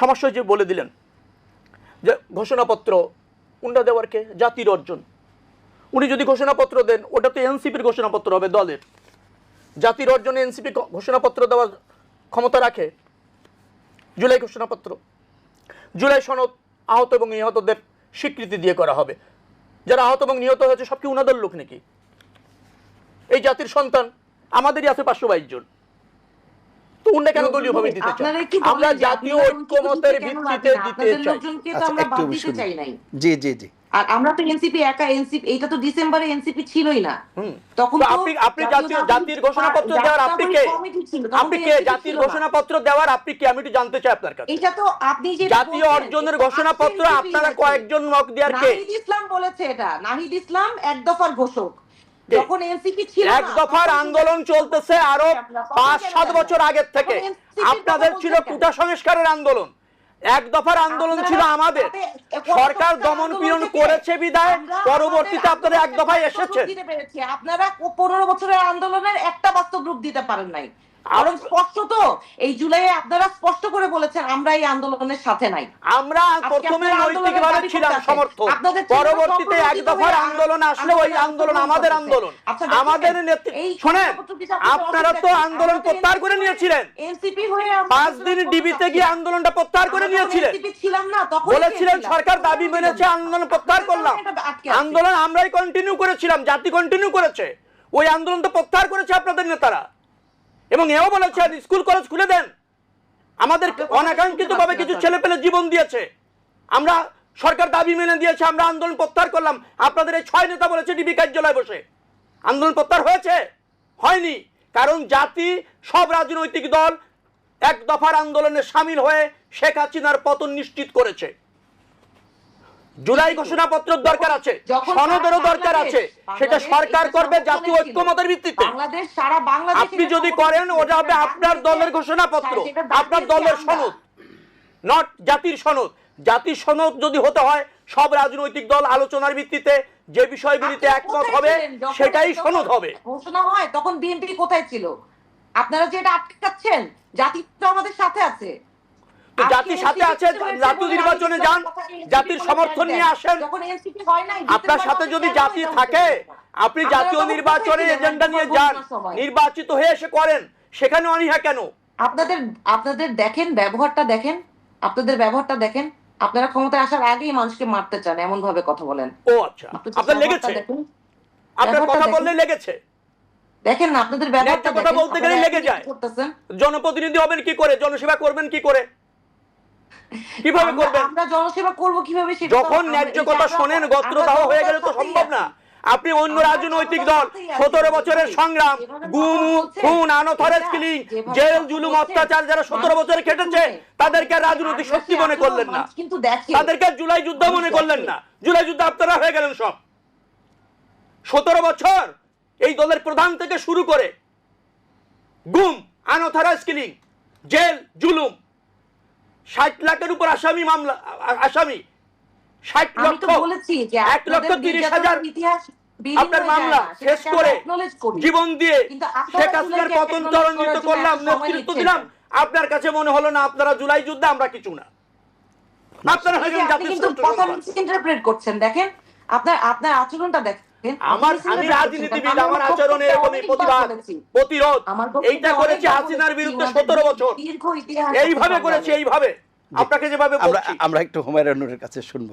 সমস্যা যে বলে দিলেন। যে ঘোষণাপত্র উন্ডা দেওয়ার কে জাতির অর্জন। উনি যদি ঘোষণাপত্র দেন, ওটা তো এনসিপির ঘোষণাপত্র হবে দলের। জাতির অর্জনে এনসিপি ঘোষণাপত্র দেওয়ার ক্ষমতা রাখে জুলাই ঘোষণাপত্র। জুলাই সনদ আহত এবং নিহতদের স্বীকৃতি দিয়ে করা হবে। যারা আহত এবং নিহত হয়েছে, সব কি উনাদের লোক নাকি? এই জাতির সন্তান আমাদেরই আছে পাঁচশো বাইশ জন। তো উন্না কেন দলীয় ভাবে দিতে চাই। আপনারা আমরা জাতীয় আপনারা ঐক্যমতের ভিত্তিতে দিতে চাই। আচ্ছা একটু বাদ দিতে শুনুন। চাই নাই। জি জি জি। আর আমরা তো এনসিপি একা এনসিপি এটা তো ডিসেম্বরে এনসিপি ছিলই না। তখন তো তো আপনি আপনি জাতীয় জাতির ঘোষণাপত্র দেওয়ার আপনি কে? কমিটি ছিল, তখন আপনি কে? জাতির ঘোষণাপত্র দেওয়ার আপনি কি? আমি একটু জানতে চাই আপনার কাছে। এটা তো আপনি যে জাতীয় অর্জনের ঘোষণাপত্র আপনারা কয়েকজন নক দেওয়ার কে? নাহিদ ইসলাম বলেছে এটা। নাহিদ ইসলাম এক দফার ঘোষক? যখন এনসিপি ছিল এক দফার আন্দোলন চলতেছে আরও পাঁচ সাত বছর আগের থেকে। আপনাদের ছিল কুটা সংস্কারের আন্দোলন। এক দফার আন্দোলন ছিল আমাদের। সরকার দমন পীড়ন করেছে বিদায় পরবর্তীতে আপনারা এক দফায় পেরেছি। আপনারা পনেরো বছরের আন্দোলনের বাস্তব রূপ দিতে পারেন নাই। কারণ স্পষ্ট তো এই জুলাইয়ে আপনারা স্পষ্ট করে বলেছেন আমরা এই আন্দোলনের সাথে নাই। আমরা প্রথমে নৈতিকভাবে ছিলাম সমর্থক। পরবর্তীতে এক দফার আন্দোলন আসলে ওই আন্দোলন আন্দোলন আন্দোলন আমাদের আন্দোলন। আচ্ছা, আমাদের নেতৃত্ব শোনেন আপনারা তো আন্দোলন প্রত্যাহার করে নিয়েছিলেন। এনসিপি হয়ে পাঁচ দিন ডিবিতে গিয়ে আন্দোলনটা প্রত্যাহার করে নিয়েছিলেন। ছিলাম না তখন বলেছিলেন সরকার দাবি মেনেছে আন্দোলন প্রত্যাহার করলাম। আন্দোলন আমরাই কন্টিনিউ করেছিলাম জাতি কন্টিনিউ করেছে। ওই আন্দোলন তো প্রত্যাহার করেছে আপনাদের নেতারা। এবং এও বলেছেন স্কুল কলেজ খুলে দেন। আমাদের অনাকাঙ্ক্ষিত ভাবে কিছু ছেলে পেলে জীবন দিয়েছে। আমরা সরকার দাবি মেনে দিয়েছে আমরা আন্দোলন প্রত্যাহার করলাম। আপনাদের এই ছয় নেতা বলেছে ডিবি কার্যালয়ে বসে। আন্দোলন প্রত্যাহার হয়েছে? হয়নি। কারণ জাতি সব রাজনৈতিক দল এক দফার আন্দোলনে সামিল হয়ে শেখ হাসিনার পতন নিশ্চিত করেছে। জুলাই ঘোষণাপত্রের দরকার আছে সনদেরও দরকার আছে সেটা সরকার করবে জাতীয় ঐক্যমতের ভিত্তিতে। আপনি যদি করেন ওটা হবে আপনার দলের ঘোষণাপত্র আপনার দলের সনদ। নট জাতির সনদ। জাতির সনদ যদি হতে হয় সব রাজনৈতিক দল আলোচনার ভিত্তিতে যে বিষয়গুলিতে একমত হবে সেটাই সনদ হবে। ঘোষণা হয় তখন বিএনপি কোথায় ছিল? আপনারা যে এটা আটকাচ্ছেন জাতি তো আমাদের সাথে আছে। তো জাতির সাথে NCP আছে জাতীয় নির্বাচনে যান জাতির সমর্থন নিয়ে আসেন। আপনার সাথে যদি জাতি থাকে আপনি জাতীয় তখন নির্বাচনে এজেন্ডা নিয়ে যান। নির্বাচিত হয়ে এসে করেন সেখানে অনীহা কেন? আপনাদের আপনাদের দেখেন ব্যবহারটা দেখেন আপনাদের ব্যবহারটা দেখেন আপনারা ক্ষমতায় আসার আগেই মানুষকে মারতে চান এমন ভাবে কথা বলেন। ও আচ্ছা আপনার লেগেছে। আপনার কথা। বললে লেগেছে? দেখেন না আপনাদের ব্যবহারটা কথা বলতে গেলে লেগে যায়। জনপ্রতিনিধি হবেন কি করে? জনসেবা করবেন কি করে? কীভাবে করবেন? আমরা জনসেবা করব কীভাবে সেটা যখন ন্যায্য কথা শোনেন গোত্রদাহ হয়ে গেলে তো সম্ভব না। আপনি অন্য রাজনৈতিক দল সতেরো বছরের সংগ্রাম গুম খুন আনথরেজ কিলিং জেল জুলুম অত্যাচার যারা সতেরো বছরে খেটেছে তাদেরকে রাজনৈতিক শক্তি মনে করলেন না। কিন্তু তাদেরকে জুলাই যুদ্ধ মনে করলেন না। জুলাই যুদ্ধ আপনারা হয়ে গেলেন সব। সতেরো বছর এই দলের প্রধান থেকে শুরু করে গুম আনথরাইজ কিলিং জেল জুলুম ষাট লাখের উপর আসামি মামলা আসামি। ষাট লক্ষ বলেছি এক লক্ষ তিরিশ হাজার আপনার মামলা শেষ করে জীবন দিয়ে শেখ হাসিনার পতন ত্বরান্বিত করলাম নেতৃত্ব দিলাম। আপনার কাছে মনে হলো না আপনারা জুলাই যুদ্ধে আমরা কিছু না। আপনারা কিন্তু কথা মিসইন্টারপ্রেট করছেন দেখেন? আপনার আপনার আচরণটা দেখেন আমার আমি রাজনীতিবিদ আমার আচরণে এরকমই প্রতিবাদ প্রতিরোধ এইটা করেছে হাসিনার বিরুদ্ধে সতেরো বছর। এইভাবে করেছি এইভাবে। আপনাকে যেভাবে আমরা আমরা একটু হুমায়ুন নূরের কাছে শুনব।